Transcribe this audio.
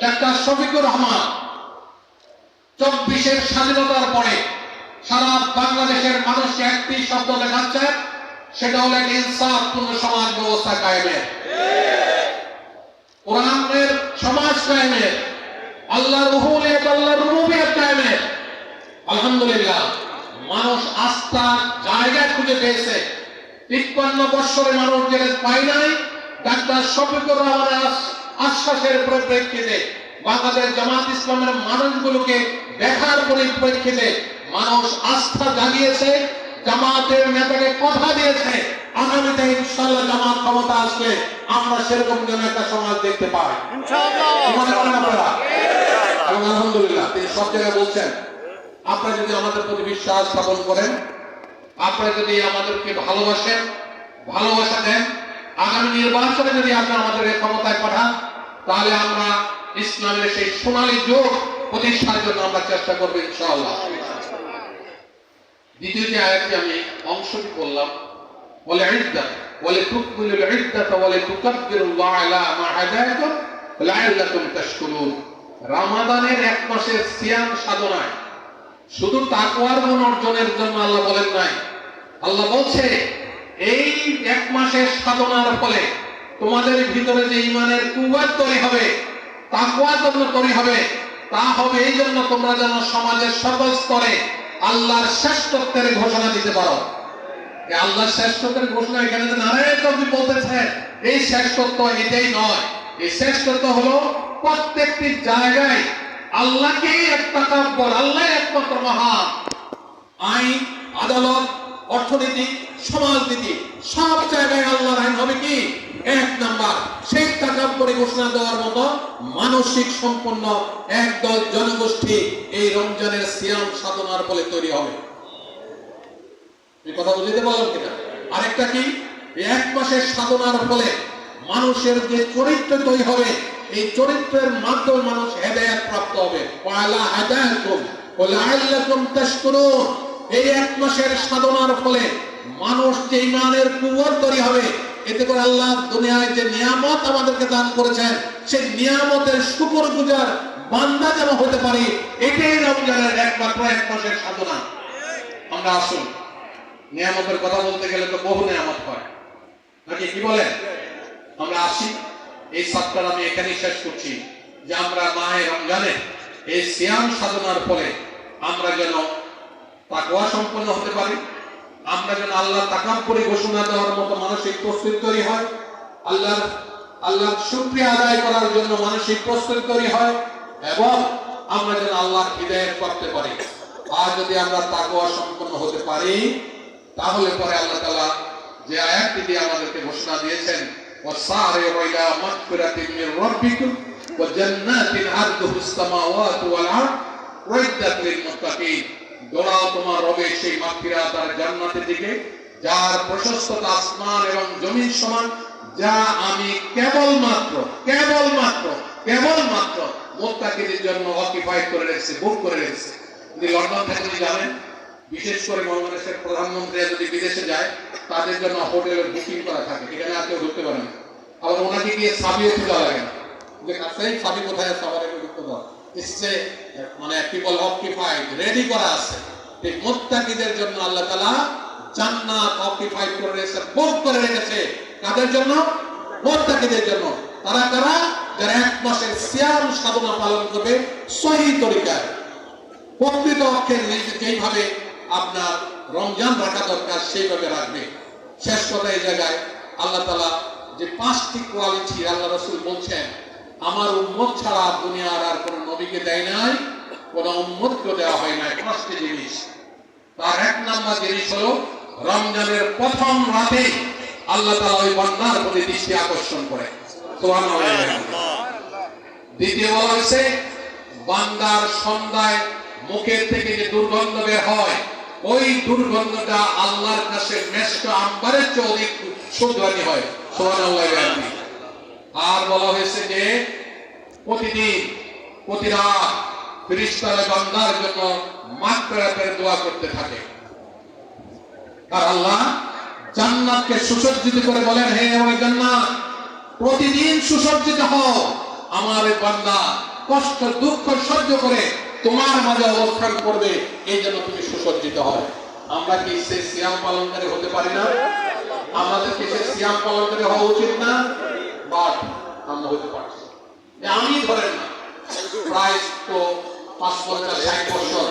Doctor Shafiqur Rahman, চব্বিশের স্বাধীনতার পরে সারা বাংলাদেশের মানুষকে একটি শব্দ দেখাচ্ছে সেটা হলো একটা ইনসাফপূর্ণ সমাজ ব্যবস্থা কায়েমের। কোরআনের সমাজ কায়েমের, আল্লাহর রুহুলিয়াত, আল্লাহর রুবুবিয়ত কায়েমের। আলহামদুলিল্লাহ, মানুষ আস্থা, জায়গা খুঁজে পেয়েছে। তিপ্পান্ন বৎসরে মানুষ যেটা পাই নাই। ডাক্তার শফিকুর রহমানের আস- আশ্বাসের পরিপ্রেক্ষিতে বাংলাদেশ জামাত ইসলামের মানুষগুলোকে দেখার পরিপ্রেক্ষিতে মানুষ আস্থা জাগিয়েছে জামাতের নেতাকে কথা দিয়েছে। আগামীতে ইনশাল্লাহ জামাত ক্ষমতা আসলে আমরা সেরকম যেন একটা সমাজ দেখতে পাই। আপনারা? এবং আলহামদুলিল্লাহ তিনি সব জায়গায় বলছেন আপনারা যদি আমাদের প্রতি বিশ্বাস স্থাপন করেন আপনারা যদি আমাদেরকে ভালোবাসেন ভালোবাসা দেন আগামী নির্বাচনে যদি আপনারা আমাদের ক্ষমতায় পাঠান তাহলে আমরা ইসলামের সেই সোনালী যুগ প্রতিষ্ঠার জন্য আমরা চেষ্টা করব ইনশাআল্লাহ। দ্বিতীয় যে আয়াতটি আমি অংশটি বললাম বলে ইদ্দাত বলে তুকমিলুল ইদ্দাত বলে তুকাব্বিরুল্লাহ আলা মা হাদায়াকুম লাআল্লাকুম তাশকুরুন। রমাদানের এক মাসের সিয়াম সাধনায়, শুধু তাকওয়ার গুণ অর্জনের জন্য আল্লাহ বলেন নাই। আল্লাহ বলছে, এই এক মাসের সাধনার ফলে তোমাদের ভিতরে যে ইমানের কুয়ার তৈরি হবে, তাকওয়া জন্য তৈরি হবে, তা হবে এই জন্য তোমরা যেন সমাজের সর্বস্তরে আল্লাহর শ্রেষ্ঠত্বের ঘোষণা দিতে পারো। আল্লাহর শ্রেষ্ঠত্বের ঘোষণা এখানে যে নারায়ণ কবি বলতেছেন এই শ্রেষ্ঠত্ব এটাই নয়। এই শ্রেষ্ঠত্ব হলো প্রত্যেকটি জায়গায় আল্লাহকেই একটা কাব্যর আল্লাহ একমাত্র মহান। আইন, আদালত, অর্থনীতি সমাজনীতি সব জায়গায় আল্লাহর আইন হবে কি? এক নাম্বার, সেই টাকা করে ঘোষণা দেওয়ার মতো মানসিক সম্পন্ন একদল জনগোষ্ঠী এই রমজানের সিয়াম সাধনার ফলে তৈরি হবে। কথা বুঝতে পারলাম কিনা? আরেকটা কি? এক মাসের সাধনার ফলে মানুষের যে চরিত্র তৈরি হবে, এই চরিত্রের মাধ্যমে মানুষ হেদায়াত প্রাপ্ত হবে। পয়লা তাশকুরুন। এই এক মাসের সাধনার ফলে মানুষ যে ইমানের কুয়ার তৈরি হবে, এতে করে আল্লাহ দুনিয়ায় যে নিয়ামত আমাদেরকে দান করেছেন, সেই নিয়ামতের শুকর গুজার বান্দা যেন হতে পারি, এটাই রমজানের একমাত্র এক মাসের সাধনা। আমরা আসুন। নিয়ামতের কথা বলতে গেলে তো বহু নিয়ামত হয়। নাকি কি বলেন? আমরা আসি। এই সপ্তাহ আমি এখানেই শেষ করছি। যে আমরা মাহে রমজানে এই সিয়াম সাধনার ফলে আমরা যেন তাকওয়া সম্পন্ন হতে পারি আমরা যেন আল্লাহ তাকাব্বরি ঘোষণা দেওয়ার মতো মানসিক প্রস্তুতি তৈরি হয় আল্লাহর আল্লাহর শুকরিয়া আদায় করার জন্য মানসিক প্রস্তুতি তৈরি হয় এবং আমরা যেন আল্লাহর হৃদয়ের করতে পারি আর যদি আমরা তাকওয়া সম্পন্ন হতে পারি তাহলে পরে আল্লাহ তাআলা যে আয়াতটি দিয়ে আমাদেরকে ঘোষণা দিয়েছেন وسارعوا إلى مغفرة من ربكم وجنات عرضها السماوات والأرض উইদ্দাত লিল মুত্তাকিন রবের সেই মাগফিরাত আর জান্নাতের দিকে, যার প্রশস্ততা আসমান এবং জমিন সমান, যা আমি কেবলমাত্র কেবলমাত্র কেবলমাত্র মুত্তাকিদের জন্য অকিপাইড করে রেখেছি বুক করে রেখেছি। যদি লন্ডন থেকে যদি জানেন বিশেষ করে বাংলাদেশের প্রধানমন্ত্রী যদি বিদেশে যায়, তাদের জন্য হোটেলের বুকিং করা থাকে, এখানে আর কেউ ঢুকতে পারে না। আবার ওনাকে গিয়ে সাবিও খোঁজা লাগে না। যে কাছেই সাবি কোথায় আছে, আবার ঢুকতে এসছে মানে পিপল অকিফাইড রেডি করা আছে। মুত্তাকিদের জন্য আল্লাহ তাআলা জান্নাত অকিফাইড করে রেখেছে বুক করে রেখেছে। কাদের জন্য? মুত্তাকিদের জন্য। তারা কারা? যারা এক মাসের সিয়াম সাধনা পালন করবে সহি তরিকায়। প্রকৃত অক্ষের যেইভাবে আপনার রমজান রাখা দরকার, সেইভাবে রাখবে। শেষ কথা এই জায়গায়, আল্লাহ তালা যে পাঁচটি কোয়ালিটি আল্লাহ রসুল বলছেন, আমার উম্মত ছাড়া দুনিয়ার আর কোন নবীকে দেয় নাই, কোন উম্মতকে দেওয়া হয় নাই। পাঁচটি জিনিস। নাম্বার জিনিস হলো, রমজানের প্রথম রাতে আল্লাহ তালা ওই প্রতি দৃষ্টি আকর্ষণ করে। দ্বিতীয় বলা হয়েছে, বান্দার সন্ধ্যায় মুখের থেকে যে দুর্গন্ধ বের হয়, ওই দুর্গন্ধটা আল্লাহর কাছে মেষ্ট আম্বারের চেয়ে অধিক হয়। আর বলা হয়েছে যে, প্রতিদিন, প্রতি রাত ফিরিস্তারা বান্দার জন্য দোয়া করতে থাকে। আর আল্লাহ জান্নাতকে সুসজ্জিত করে বলেন, হে আমার জান্নাত, প্রতিদিন সুসজ্জিত হও। আমার এই বান্দা কষ্ট, দুঃখ সহ্য করে তোমার মাঝে অবস্থান করবে, এই জন্য তুমি সুসজ্জিত হবে আমরা কি সে সিয়াম পালনকারী হতে পারি না? আমাদেরকে সে সিয়াম পালনকারী হওয়া উচিত না? বাট, আমরা হতে পারছি। আমি ধরেন প্রায় তো পাঁচ পঞ্চাশ ষাট বছর